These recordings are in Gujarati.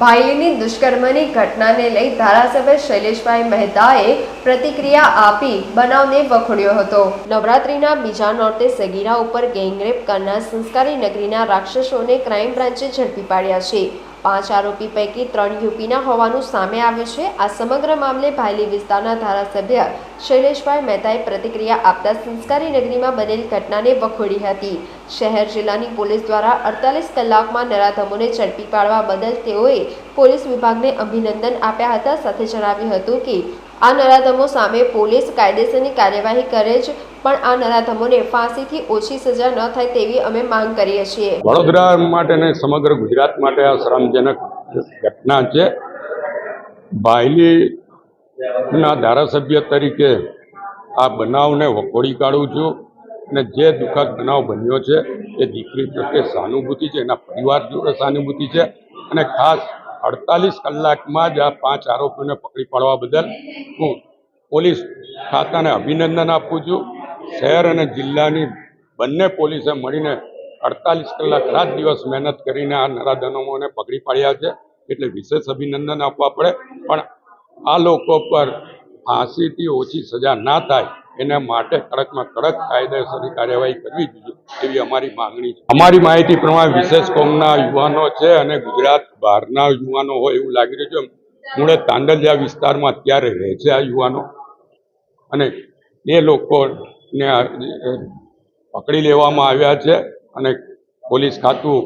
ભાઈની દુષ્કર્મની ઘટનાને લઈ ધારાસભ્ય શૈલેષભાઈ મહેતાએ પ્રતિક્રિયા આપી બનાવને વખોડ્યો હતો. નવરાત્રીના બીજા નોરતે સગીરા ઉપર ગેંગરેપ કરનાર સંસ્કારી નગરીના રાક્ષસોને ક્રાઇમ બ્રાન્ચે ઝડપી પાડ્યા છે. પાંચ આરોપી પૈકી ત્રણ યુપીના હોવાનું સામે આવ્યું છે. આ સમગ્ર મામલે ભાયલી વિસ્તારના ધારાસભ્ય શૈલેષભાઈ મહેતાએ પ્રતિક્રિયા આપતા સંસ્કારી નગરીમાં બનેલ ઘટનાને વખોડી હતી. શહેર જિલ્લાની પોલીસ દ્વારા અડતાલીસ કલાકમાં નરાધમોને ઝડપી પાડવા બદલ તેઓએ પોલીસ વિભાગને અભિનંદન આપ્યા હતા. સાથે જણાવ્યું હતું કે આ નરાધમો સામે પોલીસ કાયદેસરની કાર્યવાહી કરે જ, પણ આ નરાધમોને ફાંસીથી ઓછી સજા ન થાય તેવી અમે માંગ કરીએ છીએ. વડોદરા માટે અને સમગ્ર ગુજરાત માટે આ શરમજનક ઘટના છે. ભાયલીના ધારાસભ્ય તરીકે આ બનાવને વખોડી કાઢું છું અને જે દુઃખદ બનાવ બન્યો છે, એ દીકરી પ્રત્યે સહાનુભૂતિ છે, એના પરિવાર જોડે સહાનુભૂતિ છે અને ખાસ અડતાલીસ કલાકમાં જ આ પાંચ આરોપીઓને પકડી પાડવા બદલ હું પોલીસ ખાતાને અભિનંદન આપું છું. શહેર અને જિલ્લાની બંને પોલીસે મળીને અડતાલીસ કલાક રાત દિવસ મહેનત કરીને આ નરાધનોને પકડી પાડ્યા છે. એટલે વિશેષ અભિનંદન આપવા પડે. પણ આ લોકો પર ફાંસીથી ઓછી સજા ના થાય એના માટે કડકમાં કડક કાયદેસરની કાર્યવાહી કરવી જોઈએ એવી અમારી માંગણી છે. અમારી માહિતી પ્રમાણે વિશેષ કોમના યુવાનો છે અને ગુજરાત બહારના યુવાનો હોય એવું લાગી રહ્યું છે. મૂળે તાંડલિયા વિસ્તારમાં અત્યારે રહે છે આ યુવાનો. અને એ લોકોને પકડી લેવામાં આવ્યા છે અને પોલીસ ખાતું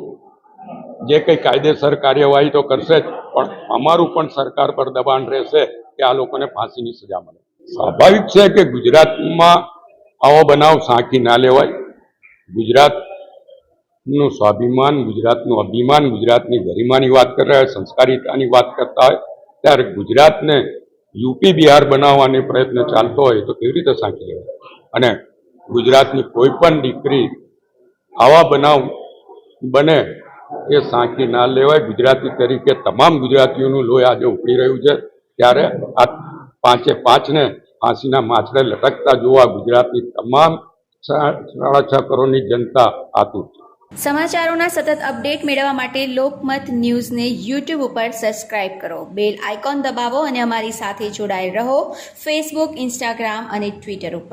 જે કંઈ કાયદેસર કાર્યવાહી તો કરશે જ, પણ અમારું પણ સરકાર પર દબાણ રહેશે કે આ લોકોને ફાંસીની સજા મળે. સ્વાભાવિક છે કે ગુજરાતમાં આવો બનાવ સાંખી ના લેવાય. ગુજરાતનું સ્વાભિમાન, ગુજરાતનું અભિમાન, ગુજરાતની ગરિમાની વાત કરે, સંસ્કારિતાની વાત કરતા હોય, ત્યારે ગુજરાતને યુપી, બિહાર બનાવવાની પ્રયત્ન ચાલતો હોય તો કેવી રીતે સાંખી લેવાય? અને ગુજરાતની કોઈ પણ દીકરી આવા બનાવ બને એ સાંખી ના લેવાય. ગુજરાતી તરીકે તમામ ગુજરાતીઓનું લોહી આજે ઉકળી રહ્યું છે. ત્યારે આ પાંચે પાંચને ફાંસીના માછડે લટકતા જોવા ગુજરાતની તમામ સાડા છ કરોડની જનતા આતુર છે. સમાચારોના સતત અપડેટ મેળવવા માટે લોકમત ન્યૂઝને યુટ્યુબ ઉપર સબસ્ક્રાઇબ કરો. બેલ આઇકોન દબાવો અને અમારી સાથે જોડાયેલ રહો ફેસબુક, ઇન્સ્ટાગ્રામ અને ટ્વિટર ઉપર.